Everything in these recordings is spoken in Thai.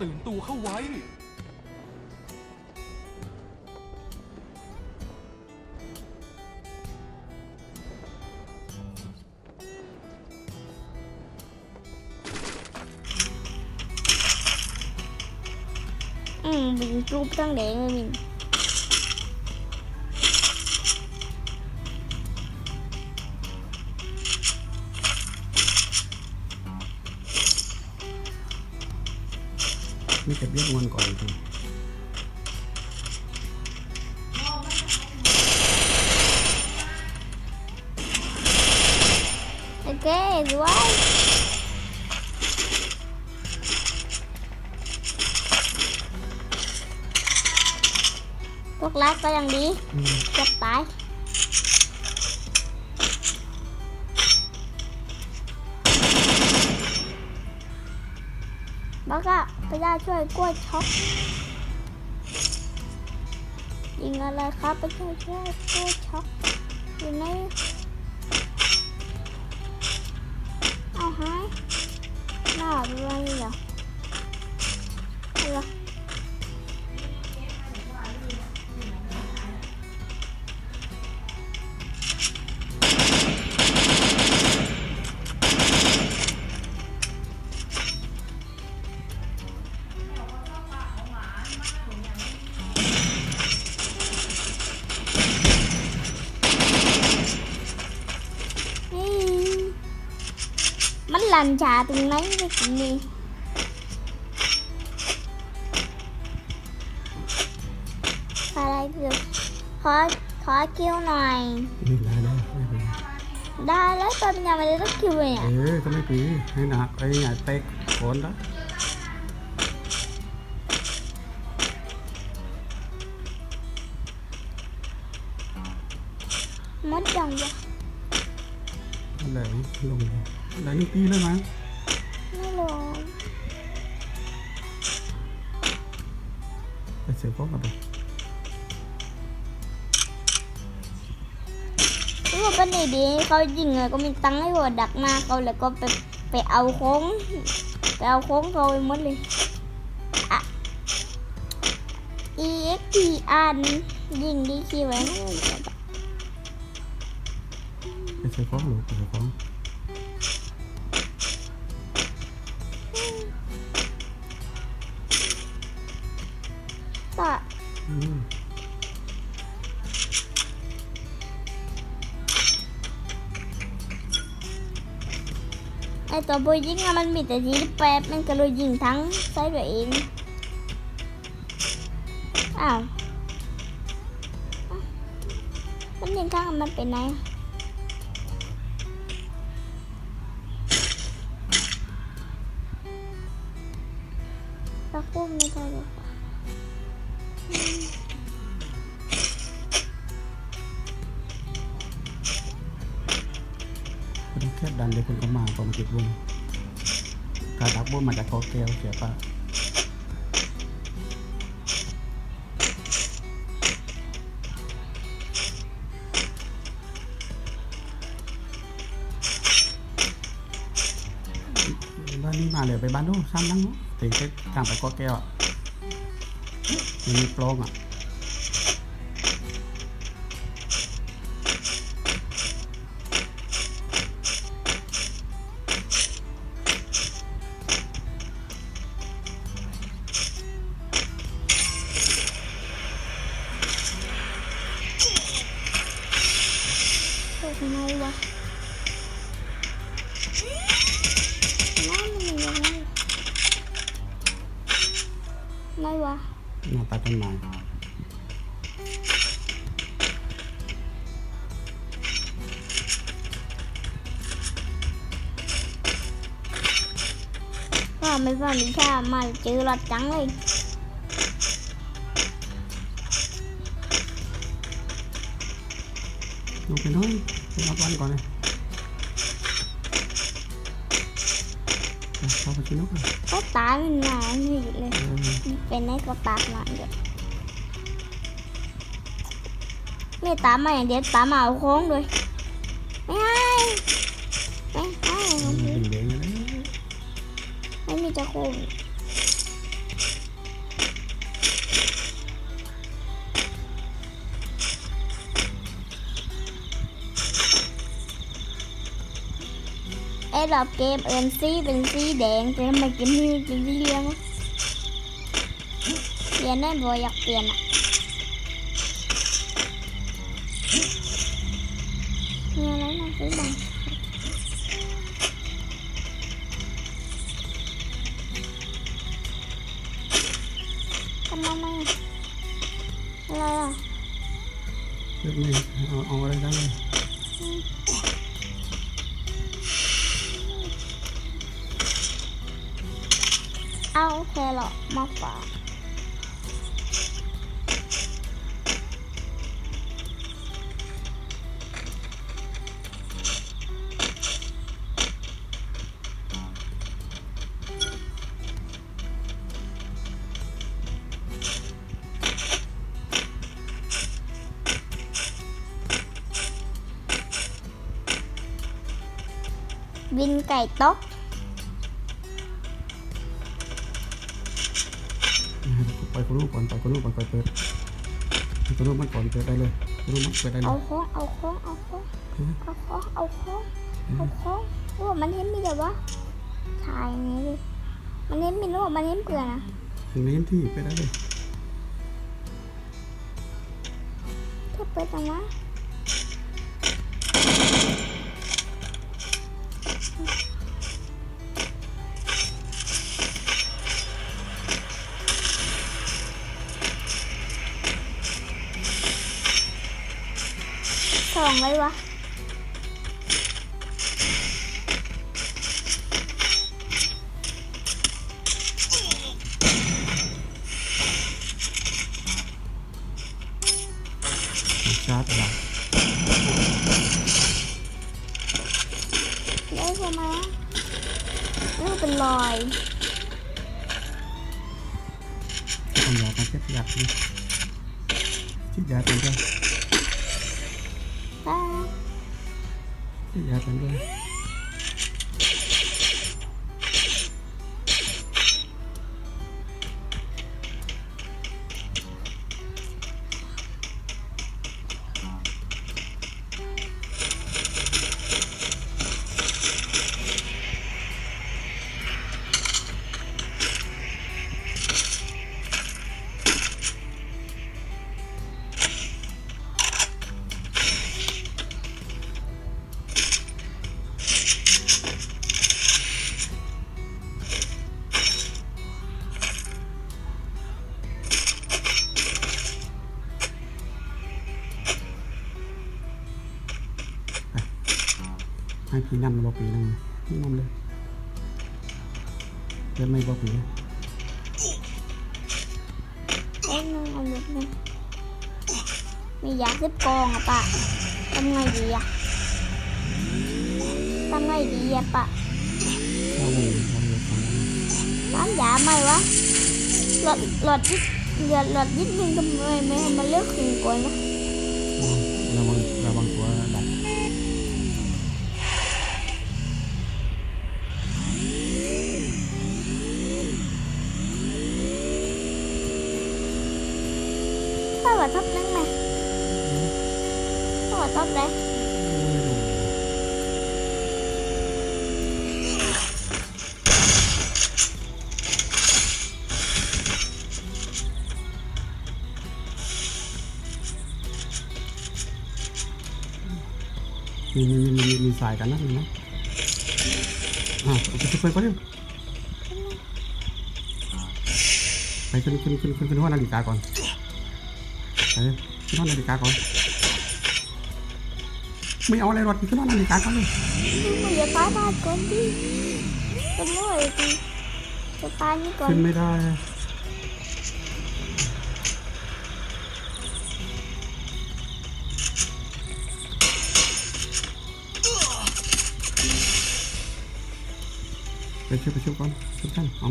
ตื่นตัวเข้าไว้ นี่เก็บเรียกวันก่อนจริ งโอเคสวยพวกรักก็ยังดีอืมเกือบตายแล้วก็พระเจ้าช่วยกล้วยช็อกยิงอะไรครับพระเจ้าช่วยกล้วยช็อกอยู่ในเอาหายหน้าอะไรเหรอ มันลันชาตรงไหนไปถึงนี่อะไรคือขอขอคิวหน่อยนี่ได้ได้ไม่เป็นไรได้แล้วตอนยังไม่ได้ต้องคิวเลยเออะอก็ไม่ปีให้หนักไอ้ใหญ่เตะโคนแล้วมดยังวะอะไรลงเลยอะไรนี่ปีเลยมั้งไม่รู้ไปเสียพวกกันไปรู้ว่าเป็นไงดีเขายิงเลยก็มีตังค์ให้หัวดักมาเขาแล้วก็ไปไปเอาโค้งไปเอาโค้งเขาไปหมดเลยอะ EXP อ่านยิงดีคีไว้นะไปเสียพวกหรือไปเสียพวกก็ ตัวบุยยิงอะมันมีแต่ทีแป๊บมันก็เลยยิงทั้งใช้ตัวเอง อ้าว มันยิงทั้งมันไปไหนตะคุ่มไม่ได้เลย เลยคนก็มาพอมาติดวงการดักวงมาจากโคอแก้วเสียป่ะบ้านนี้มาเลยไปบ้านนู้นซ้ำนั่งนู้นถึงจะทางไปโคอแก้วอะมันมีโปร่งอะ ก็ไม่ฟังดิชามาเจอรถจังเลยลงไปน้อยไปรับวันก่อนเลยเอาเจะคมไอ้ดอกเกมเอินซี่เป็นสีแดงแต่ทำไมกินที่เป็นสีเหลืองเปลี่ยนได้บ่อยากเปลี่ยนอ่ะมีอะไรน่าซื้อบ้าง เลือกไม่เอาเอาอะไรได้เลยเอาแครอทมาฝาก วินไก่ต๊อกปล่อยคนรูปก่อนปล่อยคนรูปก่อนปล่อยเปิดปล่อยคนรูปมันก่อนเปิดได้เลยคนรูปมันเปิดได้เลเอายโค้งเอาโค้งเอาโค้งเอาโค้งเอาโค้งเอาโค้งว่ามันเห็นมีแต่ว่าถ่ายอย่างนี้ดิมันเห็นมีรู้ว่ามันเห็นเปลือกนะเน้นที่เปิดได้เลยถ้าเปิดออกม งเลยวะชาร์จอะไรได้ใช่ไหมนี่เป็นรอยทำยาการเช็ดยาเลยฉีดยาเป็นด้วย ฉีดย ให้พี่นำระบบปีนึงพี่นำเลยเล่นไม่บอกปีเอ้ยนึงเอาลูกนึงมียาสิบกองอะปะทำไงดีอะทำไงดีอะปะเข้าเลยเข้าเลยฟังร้านยาไหมวะหลอดหลอดยิดหลอดหลอดยิดนึงทำไมไม่ให้มันเลือกคืนก่อนนะระวังระวังตัวดัก ถ้าว่าทับได้มีมีมีมีมีสายกันนะมีนะอะไปไปไปเร็วไปขึ้นขึ้นขึ้นขึ้นขึ้นห้องนาฬิกาก่อนไปขึ้นห้องนาฬิกาก่อน ไม่เอาอะไรหรอกขึ้นห้องนาฬิกาก่อนเลยมึงอย่าตายบ้านก่อนดิเป็นเมื่อยดิจะตายนี่ก่อนขึ้นไม่ได้ไปช่วยไปช่วยก่อนช่วยกันเอา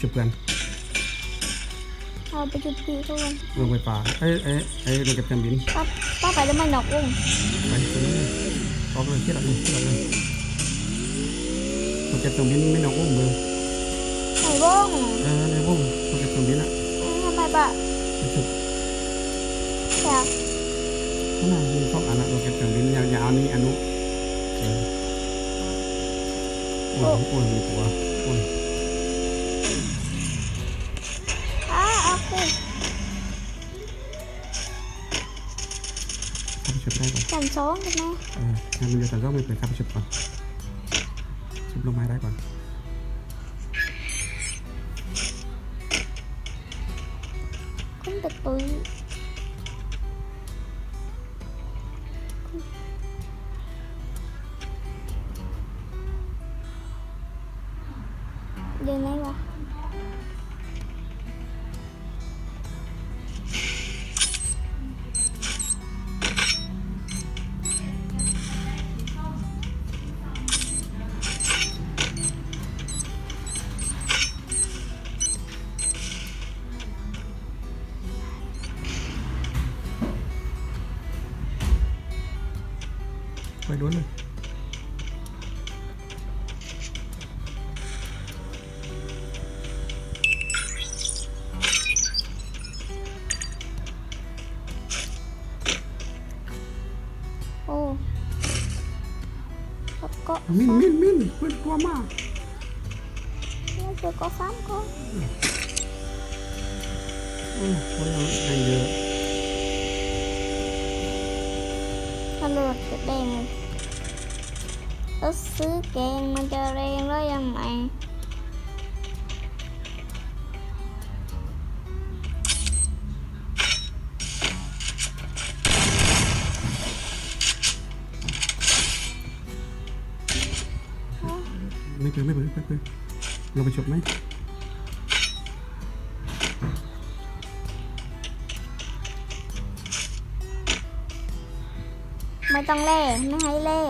จุบกันเอาไปจุดตีทุกคนลงไปป่าเอ้ยเอ้ไอ้ลงเกับจำบินป้าป้าไปแล้วมันหนอกวงไปตรเลยออกเลยที่หลักเลยที่หลักเลยลงกับจำบินไม่หนอกวงเมือไหนวงเออในวงลงกับจงบินอะทำไมป้าจุดแฉกขนาดนี้ต้องอันนั้นลงกับจงบินยาวๆนี่อนุโอ้ยปวดหัวปวด สองใช่ไหมเอองั้นมันจะแต่ต้องไปเปิดเข้าไปชุบก่อนชุบลงไม้ได้ก่อนคุณเป็ดปุย ไปโดนเลยโอ้แล้วก็มินมินมินเพื่อ นกลัวมากแล้วเจอก็ซ้ำก็โอ้คนเไม่ต้องเล่ไม่ให้เล่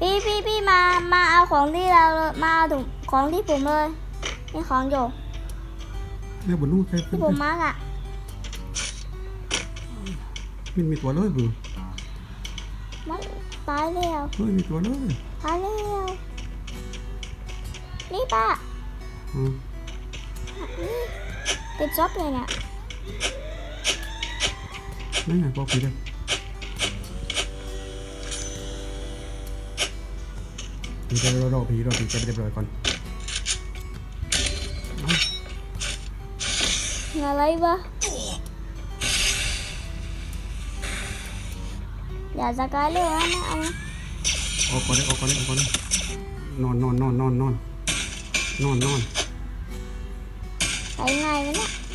พี่พี่พี่มามาเอาของที่เราเลยมาเอาถุงของที่ผมเลยนี่ของอยู่เนี่ยบนนู้นใครเพื่ที่อนผมมาร์กอะมินมีตัวเลยบือมันตายแล้วเฮ้ยมีตัวเลยตายแล้วนี่ป้าอืมนี่ติดจ็อบเลยเนี่ยนั่นไงบอกผีเลยเดี๋ ยวเรารอผีรอผีจะไปเรียบร้อยก่อนเอาอะไรวะอย่าสกายเลยนะไม่เอานะออกก่อนเลยออกก่อนเลยออกก่อนเลยนอนนอนนอนนอนนอนนอนนอนไปไงวะเนี่ย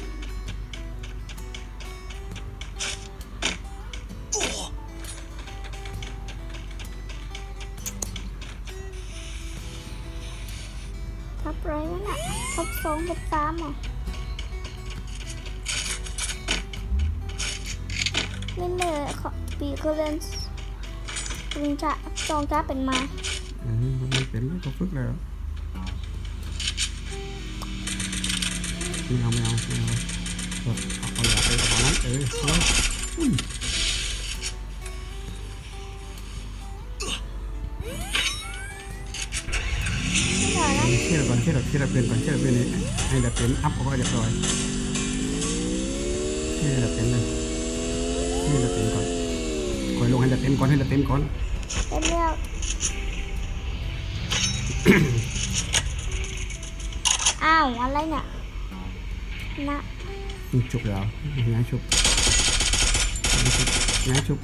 ทับอะไรวะเนี่ยทับสองทับสามเหรอนี่เลยขอปีก็เล่นปริงจะจองจ้าเป็นมาเออมันไม่เป็นแล้วก็ฝึกแล้วไม่เอาไม่เอาไม่เอาเอาเอาอย่าไปกระเป๋านั้นเออเอาอุ้ย ที่เราก่อนที่เราที่เราเป็นก่อนที่เราเป็นให้เราเป็นอัพก็เรียบร้อยที่เราเป็นเลยที่เราเป็นก่อนคอยลงให้เราเป็นก่อนให้เราเป็นก่อนเล้วอ้าวอะไรเนี่ยนะจุกแล้วนะจุกนะจุกนะจุก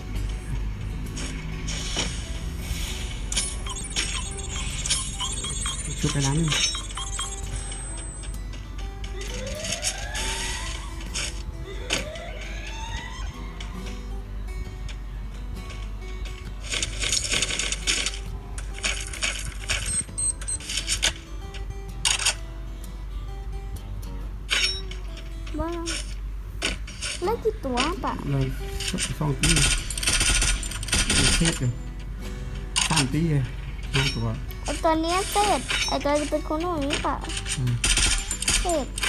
ยสองตีเทปเลยสามตีเลยห้า ตัวไอตัวเนี้ยเศษไอตัวจะเป็นคนหนุ่นี้ปะอืมเศษไ